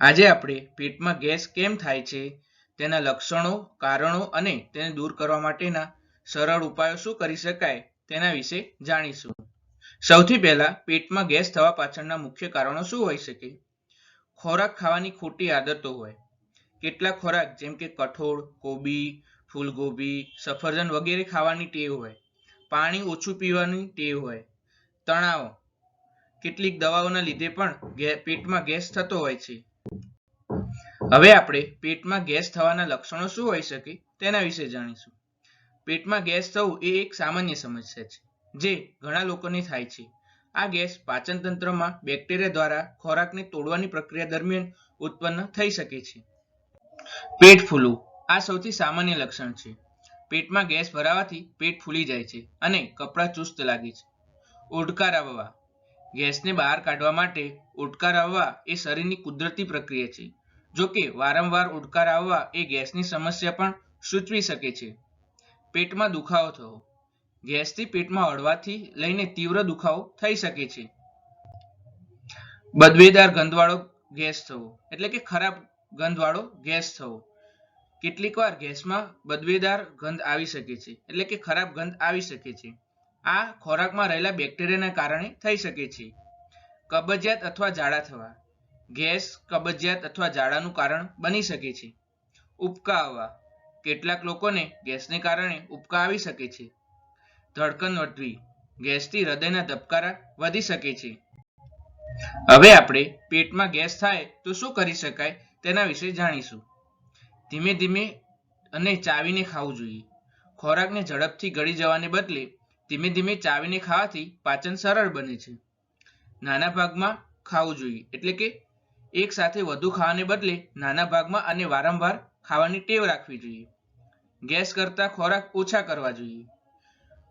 આજે આપણે પેટમાં ગેસ કેમ થાય છે, તેના લક્ષણો, કારણો અને તેને દૂર કરવા માટેના સરળ ઉપાયો શું કરી શકાય તેના વિશે જાણીશું. સૌથી પહેલા પેટમાં ગેસ થવા પાછળના મુખ્ય કારણો શું હોઈ શકે? ખોરાક ખાવાની ખોટી આદતો હોય. કેટલાક ખોરાક, જેમ કે કઠોળ, કોબી ફૂલગોબી સફરજન વગેરે ખાવાની ટેવ હોય. પાણી ઓછું પીવાની ટેવ હોય. તણાવ. કેટલીક દવાઓના લીધે પણ પેટમાં ગેસ થતો હોય છે. હવે આપણે પેટમાં ગેસ થવાના લક્ષણો શું હોઈ શકે તેના વિશે જાણીશું. પેટમાં ગેસ થવું એ એક સામાન્ય સમસ્યા છે, જે ઘણા લોકોને થાય છે. આ ગેસ પાચન તંત્રમાં બેક્ટેરિયા દ્વારા ખોરાકને તોડવાની પ્રક્રિયા દરમિયાન ઉત્પન્ન થઈ શકે છે. પેટ ફૂલવું આ સૌથી સામાન્ય લક્ષણ છે. પેટમાં ગેસ ભરાવાથી પેટ ફૂલી જાય છે અને કપડાં ચુસ્ત લાગે છે. ઓડકાર આવવા ગેસને બહાર કાઢવા માટે ઓડકાર આવવા એ શરીરની કુદરતી પ્રક્રિયા છે. જો કે વારંવાર ઉડકાર આવવા એ ગેસની સમસ્યા પણ સૂચવી શકે છે. પેટમાં દુખાવો થવો. ગેસથી પેટમાં હળવાથી લઈને તીવ્ર દુખાવો થઈ શકે છે. બદવેદાર ગંધવાળો ગેસ થવો. એટલે કે ખરાબ ગંધવાળો ગેસ થવો. કેટલીક વાર ગેસમાં બદવેદાર ગંધ આવી શકે છે. એટલે કે ખરાબ ગંધ આવી શકે છે. આ ખોરાકમાં રહેલા બેક્ટેરિયાના કારણે થઈ શકે છે. કબજિયાત અથવા ઝાડા થવા. ગેસ, કબજિયાત અથવા ઝાડાનું કારણ બની શકે છે. ઉબકા આવવા. કેટલાક લોકોને ગેસને કારણે ઉબકા આવી શકે છે. ધડકન વધવી. ગેસથી હૃદયના ધબકારા વધી શકે છે. હવે આપણે પેટમાં ગેસ થાય તો શું કરી શકાય તેના વિશે જાણીશું. ધીમે ધીમે અને ચાવીને ખાવું જોઈએ. ખોરાકને ઝડપથી ગળી જવાને બદલે ધીમે ધીમે ચાવીને ખાવાથી પાચન સરળ બને છે. નાના ભાગમાં ખાવું જોઈએ. એટલે કે એક સાથે વધુ ખાવાને બદલે નાના ભાગમાં અને વારંવાર ખાવાની ટેવ રાખવી જોઈએ. ગેસ કરતા ખોરાક ઓછા કરવા જોઈએ.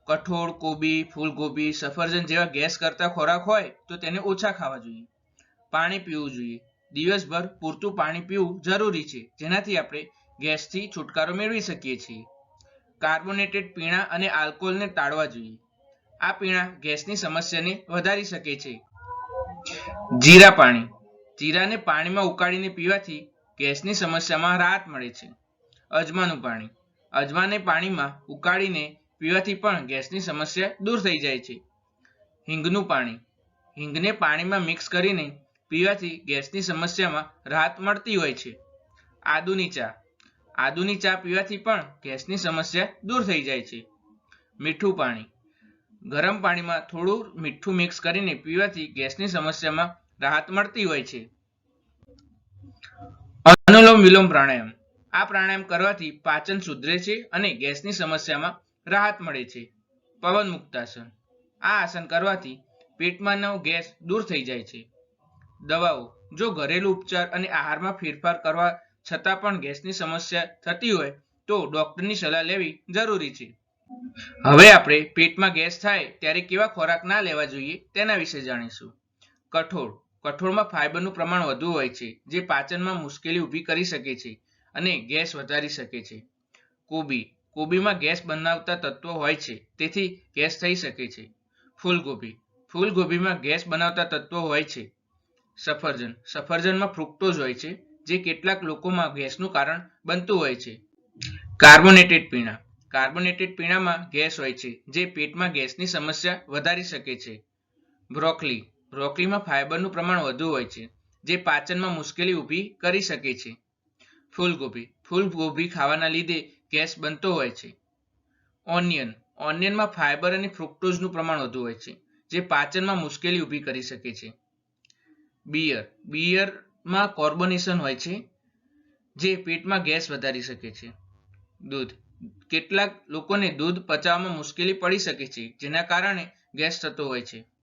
કઠોળ, કોબી ફૂલગોબી સફરજન જેવા ગેસ કરતા ખોરાક હોય તો તેને ઓછા ખાવા જોઈએ. પાણી પીવું જોઈએ. દિવસભર પૂરતું પાણી પીવું જરૂરી છે, જેનાથી આપણે ગેસથી છુટકારો મેળવી શકીએ છીએ. કાર્બોનેટેડ પીણા અને આલ્કોહોલને ટાળવા જોઈએ. આ પીણા ગેસની સમસ્યાને વધારી શકે છે. જીરા પાણી. જીરાને પાણીમાં ઉકાળીને પીવાથી ગેસની સમસ્યામાં રાહત મળે છે. અજમાનું પાણી. અજમાને પાણીમાં ઉકાળીને પીવાથી પણ ગેસની સમસ્યા દૂર થઈ જાય છે. હિંગનું પાણી. હિંગને પાણીમાં મિક્સ કરીને પીવાથી ગેસની સમસ્યામાં રાહત મળતી હોય છે. આદુની ચા. આદુની ચા પીવાથી પણ ગેસની સમસ્યા દૂર થઈ જાય છે. મીઠું પાણી. ગરમ પાણીમાં થોડું મીઠું મિક્સ કરીને પીવાથી ગેસની સમસ્યામાં રાહત મળતી હોય છે. અનુલોમ વિલોમ પ્રાણાયામ. આ પ્રાણાયામ કરવાથી પાચન સુધરે છે અને ગેસની સમસ્યામાં રાહત મળે છે. પવન મુક્તાસન. આ આસન કરવાથી પેટમાંનો ગેસ દૂર થઈ જાય છે. દવાઓ, જો ઘરેલું ઉપચાર અને આહારમાં ફેરફાર કરવા છતાં પણ ગેસની સમસ્યા થતી હોય, તો ડોક્ટરની સલાહ લેવી જરૂરી છે. હવે આપણે પેટમાં ગેસ થાય ત્યારે કેવા ખોરાક ના લેવા જોઈએ તેના વિશે જાણીશું. કઠોળ. કઠોળમાં ફાઇબરનું પ્રમાણ વધુ હોય છે, જે પાચનમાં મુશ્કેલી ઊભી કરી શકે છે અને ગેસ વધારી શકે છે. કોબી, કોબીમાં ગેસ બનાવતા તત્વો હોય છે, તેથી ગેસ થઈ શકે છે. ફૂલગોબી ફૂલગોબીમાં ગેસ બનાવતા તત્વો હોય છે. સફરજન, સફરજનમાં ફ્રુક્ટોઝ હોય છે, જે કેટલાક લોકોમાં ગેસનું કારણ બનતું હોય છે. કાર્બોનેટેડ પીણા, કાર્બોનેટેડ પીણામાં ગેસ હોય છે, જે પેટમાં ગેસની સમસ્યા વધારી શકે છે. બ્રોકલી બ્રોકલીમાં ફાઇબરનું પ્રમાણ વધુ હોય છે, જે પાચનમાં મુશ્કેલી ઊભી કરી શકે છે. ફૂલગોબી ફૂલગોભી ખાવાના લીધે ગેસ બનતો હોય છે. ઓનિયન. ઓનિયનમાં ફાઇબર અને ફ્રુક્ટોઝનું પ્રમાણ વધુ હોય છે, જે પાચનમાં મુશ્કેલી ઊભી કરી શકે છે. બિયર. બિયરમાં કોર્બોનેશન હોય છે, જે પેટમાં ગેસ વધારી શકે છે. દૂધ. કેટલાક લોકોને દૂધ પચાવવામાં મુશ્કેલી પડી શકે છે, જેના કારણે ગેસ થતો હોય છે.